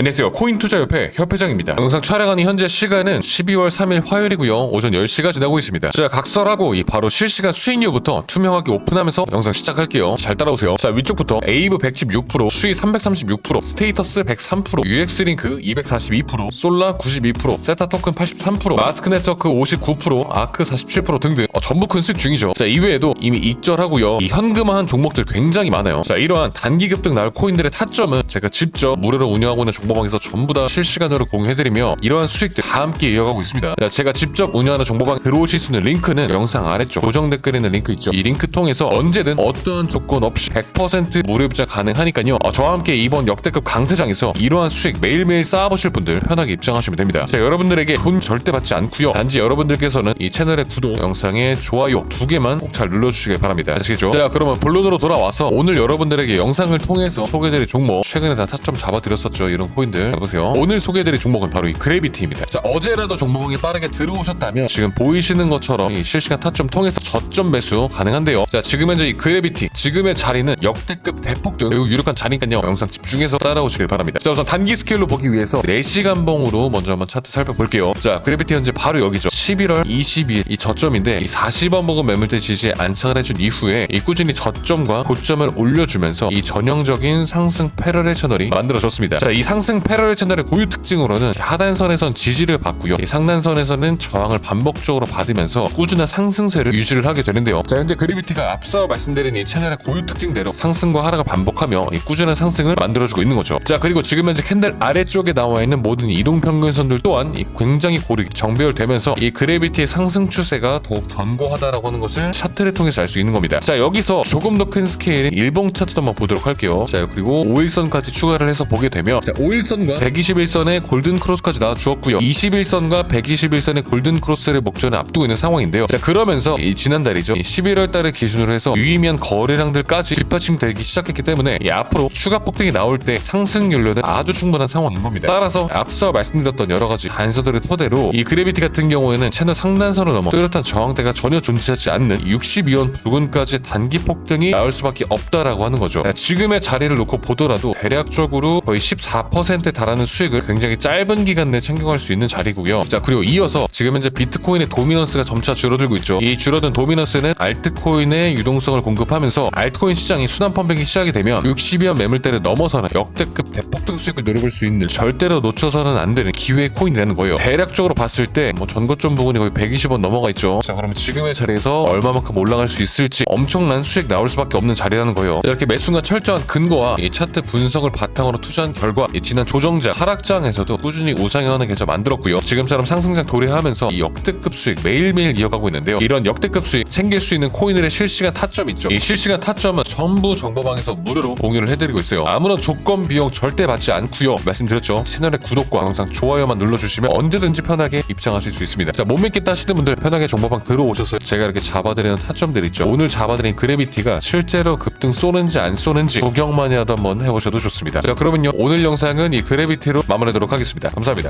안녕하세요. 코인 투자협회 협회장입니다. 영상 촬영하는 현재 시간은 12월 3일 화요일이고요. 오전 10시가 지나고 있습니다. 자, 각설하고 이 바로 실시간 수익률부터 투명하게 오픈하면서 영상 시작할게요. 잘 따라오세요. 자, 위쪽부터 에이브 116%, 수익 336%, 스테이터스 103%, UX링크 242%, 솔라 92%, 세타 토큰 83%, 마스크 네트워크 59%, 아크 47% 등등 어, 전부 큰 수익 중이죠. 자, 이외에도 이미 익절하고요. 이 현금화한 종목들 굉장히 많아요. 자, 이러한 단기 급등 나올 코인들의 타점은 제가 직접 무료로 운영하고 있는 정보방에서 전부 다 실시간으로 공유해드리며 이러한 수익들 다 함께 이어가고 있습니다. 자, 제가 직접 운영하는 정보방 들어오실 수 있는 링크는 영상 아래쪽 고정 댓글에 있는 링크 있죠. 이 링크 통해서 언제든 어떠한 조건 없이 100% 무료 입장 가능하니까요. 어, 저와 함께 이번 역대급 강세장에서 이러한 수익 매일매일 쌓아보실 분들 편하게 입장하시면 됩니다. 자, 여러분들에게 돈 절대 받지 않고요. 단지 여러분들께서는 이 채널의 구독, 영상의 좋아요 두 개만 꼭 잘 눌러주시길 바랍니다. 아시겠죠? 자, 그러면 본론으로 돌아와서 오늘 여러분들에게 영상을 통해서 소개드릴 종목 최근에 다 타점 잡아드렸었죠. 이런 코인들 보세요. 오늘 소개드릴 종목은 바로 이 그래비티입니다. 자, 어제라도 정보방에 빠르게 들어오셨다면 지금 보이시는 것처럼 이 실시간 타점 통해서 저점 매수 가능한데요. 자, 지금 현재 이 그래비티 지금의 자리는 역대급 대폭등 매우 유력한 자리니까요. 영상 집중해서 따라오시길 바랍니다. 자, 우선 단기 스케일로 보기 위해서 4시간 봉으로 먼저 한번 차트 살펴볼게요. 자, 그래비티 현재 바로 여기죠. 11월 20일 이 저점인데 이 40원 먹은 매물대 지지에 안착을 해준 이후에 이 꾸준히 저점과 고점을 올려주면서 이 전형적인 상승 패러렐 채널이 만들어졌습니다. 자, 이 상승 패러렐 채널의 고유 특징으로는 하단선에선 지지를 받고요. 이 상단선에서는 저항을 반복적으로 받으면서 꾸준한 상승세를 유지를 하게 되는데요. 자, 현재 그래비티가 앞서 말씀드린 이 채널의 고유 특징대로 상승과 하락을 반복하며 이 꾸준한 상승을 만들어주고 있는 거죠. 자, 그리고 지금 현재 캔들 아래쪽에 나와 있는 모든 이동 평균선들 또한 이 굉장히 고르게 정배열되면서 이 그래비티의 상승 추세가 더욱 견고하다라고 하는 것을 차트를 통해서 알 수 있는 겁니다. 자, 여기서 조금 더 큰 스케일인 일봉 차트도 한번 보도록 할게요. 자, 그리고 5일선까지 추가를 해서 보게 되면 자, 5 일선과 121선의 골든 크로스까지 나와 주었고요. 21선과 121선의 골든 크로스를 목전에 앞두고 있는 상황인데요. 자, 그러면서 이 지난달이죠. 11월 달을 기준으로 해서 유의미한 거래량들까지 뒷받침되기 시작했기 때문에 이 앞으로 추가 폭등이 나올 때 상승 연료는 아주 충분한 상황인 겁니다. 따라서 앞서 말씀드렸던 여러 가지 단서들을 토대로 이 그래비티 같은 경우에는 채널 상단선을 넘어 뚜렷한 저항대가 전혀 존재하지 않는 62원 부근까지 단기 폭등이 나올 수밖에 없다라고 하는 거죠. 자, 지금의 자리를 놓고 보더라도 대략적으로 거의 14%에 달하는 수익을 굉장히 짧은 기간 내에 챙겨갈 수 있는 자리고요. 자 그리고 이어서 지금 현재 비트코인의 도미넌스가 점차 줄어들고 있죠. 이 줄어든 도미넌스는 알트코인의 유동성을 공급하면서 알트코인 시장이 순환 펌핑이 시작이 되면 60여 매물대를 넘어서는 역대급 대폭등 수익을 노려볼 수 있는 절대로 놓쳐서는 안 되는 기회의 코인이라는 거예요. 대략적으로 봤을 때 뭐 전고점 부분이 거의 120원 넘어가 있죠. 자 그럼 지금의 자리에서 얼마만큼 올라갈 수 있을지 엄청난 수익 나올 수밖에 없는 자리라는 거예요. 이렇게 매수가 철저한 근거와 이 차트 분석을 바탕으로 투자한 결과 이 지난 조정장 하락장에서도 꾸준히 우상향하는 계좌 만들었고요. 지금처럼 상승장 도래하면서 이 역대급 수익 매일매일 이어가고 있는데요. 이런 역대급 수익 챙길 수 있는 코인들의 실시간 타점 있죠. 이 실시간 타점은 전부 정보방에서 무료로 공유를 해드리고 있어요. 아무런 조건 비용 절대 받지 않고요. 말씀드렸죠. 채널의 구독과 항상 좋아요만 눌러주시면 언제든지 편하게 입장하실 수 있습니다. 자, 못 믿겠다 하시는 분들 편하게 정보방 들어오셨어요. 제가 이렇게 잡아드리는 타점들 있죠. 오늘 잡아드린 그래비티가 실제로 급등 쏘는지 안 쏘는지 구경만이라도 한번 해보셔도 좋습니다. 자, 그러면요. 오늘 영상은 이 그래비티로 마무리하도록 하겠습니다. 감사합니다.